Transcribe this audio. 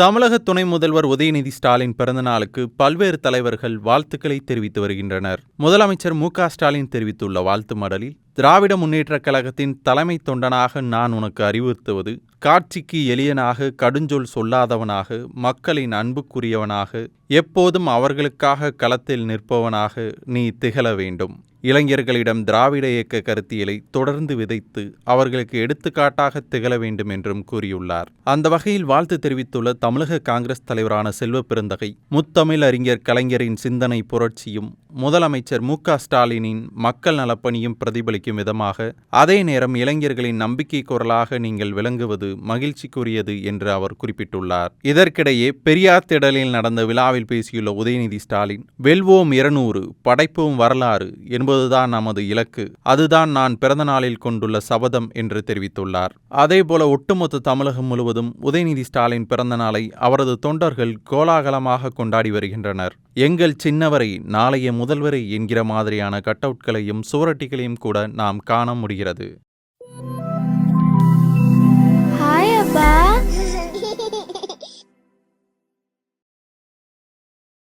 தமிழக துணை முதல்வர் உதயநிதி ஸ்டாலின் பிறந்தநாளுக்கு பல்வேறு தலைவர்கள் வாழ்த்துக்களை தெரிவித்து வருகின்றனர். முதலமைச்சர் மு ஸ்டாலின் தெரிவித்துள்ள வாழ்த்து மடலில் திராவிட முன்னேற்றக் கழகத்தின் தலைமை தொண்டனாக நான் உனக்கு அறிவுறுத்துவது காட்சிக்கு எளியனாக கடுஞ்சொல் சொல்லாதவனாக மக்களின் அன்புக்குரியவனாக எப்போதும் அவர்களுக்காக களத்தில் நிற்பவனாக நீ திகழ வேண்டும். இளைஞர்களிடம் திராவிட இயக்க கருத்தியலை தொடர்ந்து விதைத்து அவர்களுக்கு எடுத்துக்காட்டாக திகழ வேண்டும் என்றும் கூறியுள்ளார். அந்த வகையில் வாழ்த்து தெரிவித்துள்ள தமிழக காங்கிரஸ் தலைவரான செல்வ பெருந்தகை முத்தமிழ் அறிஞர் கலைஞரின் சிந்தனை புரட்சியும் முதலமைச்சர் மு ஸ்டாலினின் மக்கள் நலப்பணியும் பிரதிபலிக்கும் விதமாக அதே நேரம் இளைஞர்களின் நம்பிக்கை குரலாக நீங்கள் விளங்குவது மகிழ்ச்சிக்குரியது என்று அவர் குறிப்பிட்டுள்ளார். இதற்கிடையே பெரியார் திடலில் நடந்த விழாவில் பேசியுள்ள உதயநிதி ஸ்டாலின் வெல்வோம் இருநூறு படைப்போம் வரலாறு என்பதுதான் நமது இலக்கு. அதுதான் நான் பிறந்த நாளில் கொண்டுள்ள சபதம் என்று தெரிவித்துள்ளார். அதேபோல ஒட்டுமொத்த தமிழகம் முழுவதும் உதயநிதி ஸ்டாலின் பிறந்த நாளை அவரது தொண்டர்கள் கோலாகலமாக கொண்டாடி வருகின்றனர். எங்கள் சின்னவரை நாளைய முதல்வரை என்கிற மாதிரியான கட்டவுட்களையும் சுவரட்டிகளையும் கூட நாம் காண முடிகிறது.